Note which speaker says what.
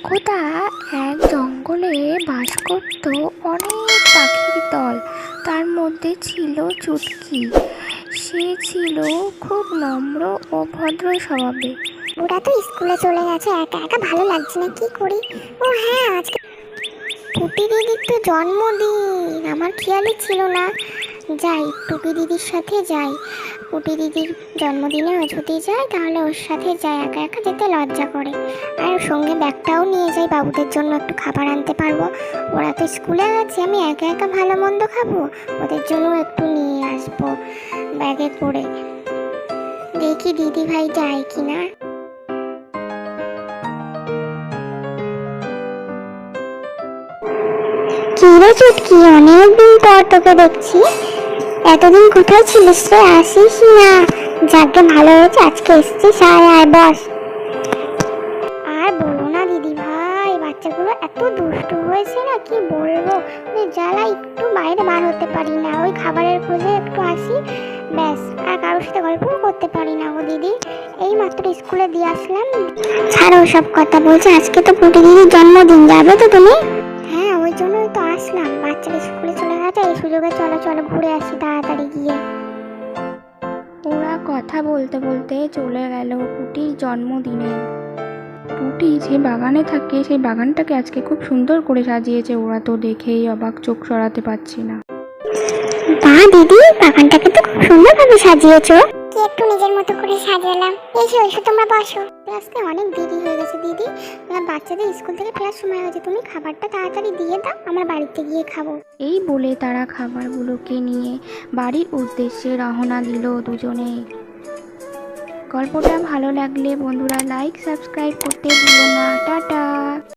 Speaker 1: একদা এক জঙ্গলে বাস করত অনেক পাখির দল। তার মধ্যে ছিল চুটকি। সে ছিল খুব নম্র ও ভদ্র স্বভাবে
Speaker 2: ওরা তো স্কুলে চলে গেছে, একা একা ভালো লাগছে না, কি করি? ও হ্যাঁ আজকে টুকি দিদির তো জন্মদিন, আমার খেয়ালই ছিল না। যাই টুকি দিদির সাথে যাই। পুটি দিদির জন্মদিনে যদি যাই তাহলে ওর সাথে যাই, একা একা যেতে লজ্জা করে। আর সঙ্গে ব্যাগটাও নিয়ে যাই, বাবুদের জন্য একটু খাবার আনতে পারব। ওরা তো স্কুলে গেছে আমি একা একা ভালো মন্দ খাব? ওদের জন্য একটু নিয়ে আসব ব্যাগে করে। দেখি দিদি ভাই যায় কি না। কি রে চুটকি, অনেকদিন পর তোকে দেখছি। এতদিন কোথায় ছিলিস রে? আসিস না। যাকে ভালো হয়েছে আজকে এসছিস, আয় আয়, বস। আর বলো না, দিদি ভাই, বাচ্চাগুলো এত দুষ্টু হয়েছে না, কি বলব? জ্বালা একটু বাইরে বার হতে পারি না। ওই খাবারের খোঁজে একটু আসি, ব্যাস। আর কারোর সাথে গল্পও করতে পারি না গো দিদি। এই মাত্র স্কুলে দিয়ে আসলাম। ছাড়ো সব কথা বলছে, আজকে তো পুটি দিদির জন্মদিন, যাবে তো তুমি? হ্যাঁ ওই জন্যই তো আসলাম। বাচ্চারা স্কুলে চলে গেছে এই সুযোগে চলো চলো ঘুরে আসি তাড়াতাড়ি গিয়ে।
Speaker 1: ওরা কথা বলতে বলতে চলে গেল পুটির জন্মদিনে। পুটি যে বাগানে থাকে সেই বাগানটাকে আজকে খুব সুন্দর করে সাজিয়েছে ওরা তো দেখেই অবাক চোখ সরাতে পারছি না।
Speaker 2: বা দিদি বাগানটাকে তো খুব সুন্দরভাবে সাজিয়েছো। কি একটু নিজের মতো করে সাজালাম। এসো এসো তোমরা বসো। ক্লাসতে অনেক দেরি হয়ে গেছে দিদি। আমার বাচ্চাদের স্কুল থেকে ফেরার সময় হয়েছে। তুমি খাবারটা তাড়াতাড়ি দিয়ে দাও আমরা বাড়িতে গিয়ে খাব।
Speaker 1: এই বলে তারা খাবারগুলোকে নিয়ে বাড়ির উদ্দেশ্যে রওনা দিল দুজনে। গল্পটা ভালো লাগলে বন্ধুরা লাইক সাবস্ক্রাইব করতে ভুলো না। টাটা।